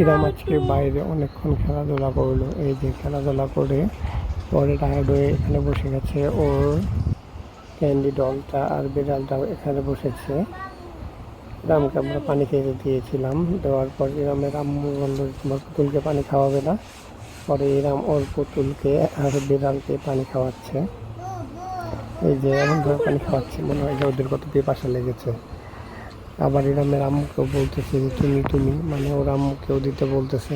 ইরাম আজকে বাইরে অনেকক্ষণ খেলাধুলা করল। এই যে খেলাধুলা করে পরে টায়ার্ড হয়ে এখানে বসে গেছে। ওর ক্যান্ডি ডলটা আর বিড়ালটাও এখানে বসেছে। ইরামকে আমরা পানি খেতে দিয়েছিলাম। দেওয়ার পর ইরামের আম্মু বলল, তোমার পুতুলকে পানি খাওয়াবে না। পরে ইরাম ওর পুতুলকে আর বিড়ালকে পানি খাওয়াচ্ছে। এই যে এমনভাবে পানি খাওয়াচ্ছে, মনে হয় যে ওদের কত পিপাসা লেগেছে। আবার ইরামের আম্মুকেও বলতেছে যে তুমি তুমি। মানে ওর আম্মুকেও দিতে বলতেছে।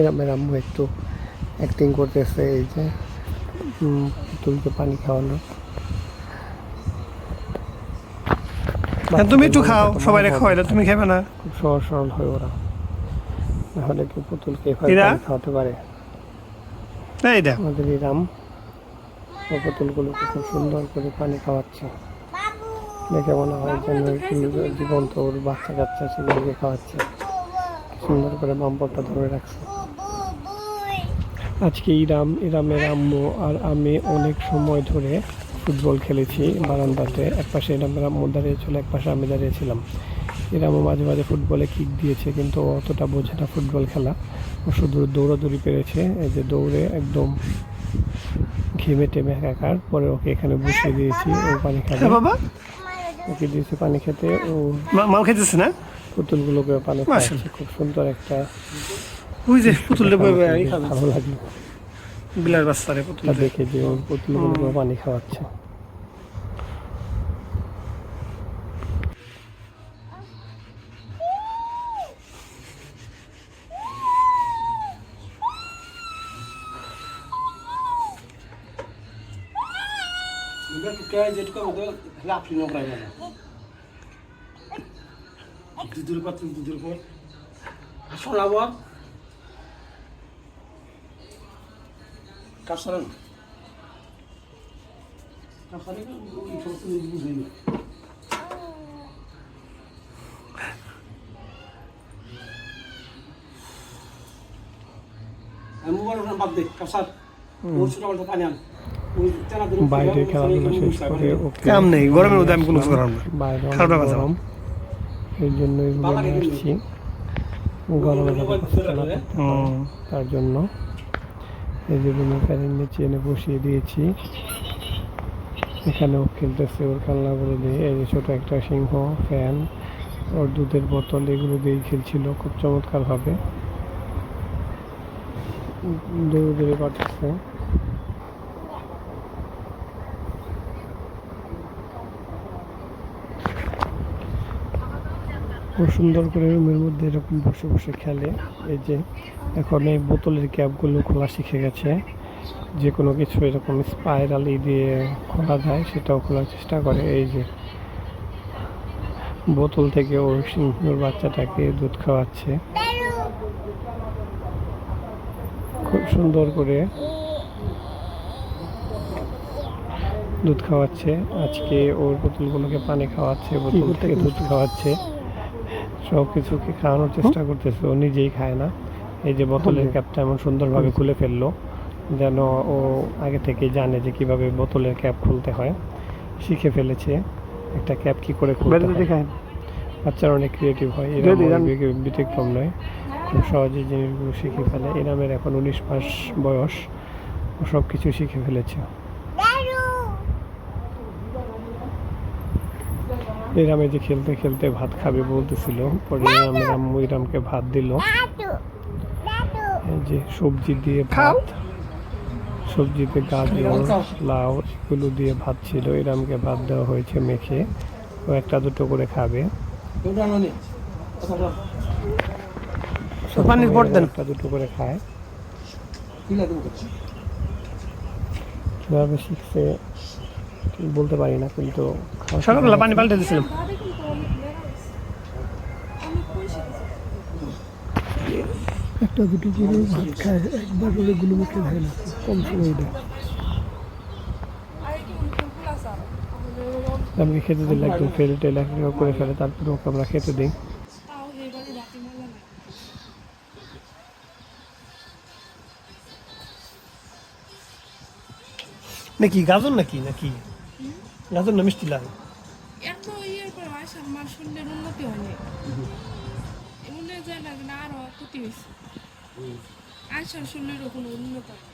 ইরামের আম্মু একটু অ্যাক্টিং করতেছে এই যে পুতুলকে পানি খাওয়ানো হ্যাঁ, তুমি একটু খাও সবাই খাওয়াইলে তুমি খাবে না। খুব সহজ সরল হয় ওরা। নাহলে কি পুতুলকে? খাওয়াতে পারে। আমাদের ইরাম পুতুলগুলোকে খুব সুন্দর করে পানি খাওয়াচ্ছে। দেখে মনে হয় যেন জীবন্ত ওর বাচ্চা কাচ্চা সেগুলোকে খাওয়াচ্ছে। সুন্দর করে বাম্পরটা ধরে রাখছে। আজকে ইরাম, ইরামের আম্মু আর আমি অনেক সময় ধরে ফুটবল খেলেছি বারান্দাতে। এক পাশে ইরামের আম্মু দাঁড়িয়েছিল এক পাশে আমি দাঁড়িয়েছিলাম ইরামও মাঝে মাঝে ফুটবলে কিক দিয়েছে, কিন্তু অতটা বোঝে না ফুটবল খেলা। ও শুধু দৌড়াদৌড়ি পেরেছে, এই যে দৌড়ে একদম ঘেমে টেমে একাকার। পরে ওকে এখানে বসিয়ে দিয়েছি, ও পানি খাবে। হ্যাঁ বাবা। ওকে দিয়েছি পানি খেতে? ও মা- মাল খেতেছে না? পুতুলগুলোকে পানি খাচ্ছে খুব সুন্দর একটা ওই যে পুতুলটা ভালো লাগল। বিলার বাচ্চারে পুতুল দেখে যে ওর পুতুলগুলোকে পানি খাওয়াচ্ছে। দুধের পাত্র দুধের পর শোনাবো কাপসারান কাপসারান ওই সমস্ত জিনিস বুঝাইনি মোবাইল বাদ দে কাপসার ওর ছোট পানি আন। তেনা বাইরে খেলাধুলা শেষ করে ওকে কাম নেই গরমের মধ্যে আমি কোনো কিছু না। বাইরে খারাপ গরম। এই জন্য এগুলো নিয়ে আসছি। গরমে যাতে কষ্ট না করতে হয়, তার জন্য এই যে রুমে ফ্যানের নিচে এনে বসিয়ে দিয়েছি। এখানেও খেলতেছে ওর খেলনাগুলো দিয়ে। এই যে ছোটো একটা সিংহ ফ্যান ওর দুধের বোতল এগুলো দিয়েই খেলছিল খুব চমৎকারভাবে। দৌড়ে দৌড়ে কাটছে খুব সুন্দর করে রুমের মধ্যে এরকম বসে বসে খেলে। এই যে এখন এই বোতলের ক্যাপগুলো খোলা শিখে গেছে। যে কোনো কিছু এরকম স্পাইরালি দিয়ে খোলা যায়, সেটাও খোলার চেষ্টা করে। এই যে বোতল থেকে ওর সিংহর বাচ্চাটাকে দুধ খাওয়াচ্ছে। খুব সুন্দর করে দুধ খাওয়াচ্ছে। আজকে ওর বোতলগুলোকে পানি খাওয়াচ্ছে, বোতল থেকে দুধ খাওয়াচ্ছে। সব কিছুকে খাওয়ানোর চেষ্টা করতেছে। ও নিজেই খায় না। এই যে বোতলের ক্যাপটা এমন সুন্দরভাবে খুলে ফেলল যেন ও আগে থেকে জানে যে কীভাবে বোতলের ক্যাপ খুলতে হয়। শিখে ফেলেছে একটা ক্যাপ কি করে খুলতে হয়। বাচ্চারা অনেক ক্রিয়েটিভ হয়। এরা ব্যতিক্রম নয় খুব সহজে জিনিসগুলো শিখে ফেলে। এরামের এখন উনিশ মাস বয়স। ও সব কিছু শিখে ফেলেছে। এরামে যে খেলতে খেলতে ভাত খাবে বলতেছিল পরে আম্মু ইরামকে ভাত দিল। এই যে সবজি দিয়ে ভাত। সবজিতে গাজর লাউ এগুলো দিয়ে ভাত ছিল। ইরামকে ভাত দেওয়া হয়েছে মেখে। ও একটা দুটো করে খাবে। একটা দুটো করে খায়। কীভাবে শিখছে? ঠিক বলতে পারি না কিন্তু সকালবেলা পানি পাল্টে দিয়েছিলাম একটা দুটো করে ভাত খায় একবার করে গুলো মুখে খায় না কম সময় দেয়। আমি খেতে দিলে একদম ফেলে টেলে করে ফেলে তারপরে ওকে আমরা খেতে দিই। নাকি গাজর নাকি নাকি? গাজর না মিষ্টি লাগে এত ইয়ের পরে আয়সা আমার শরীরের উন্নতি হয়নি এমনি যায় না আরও ক্ষতি হয়েছে। আয়সার শরীরের কোনো উন্নত হয়।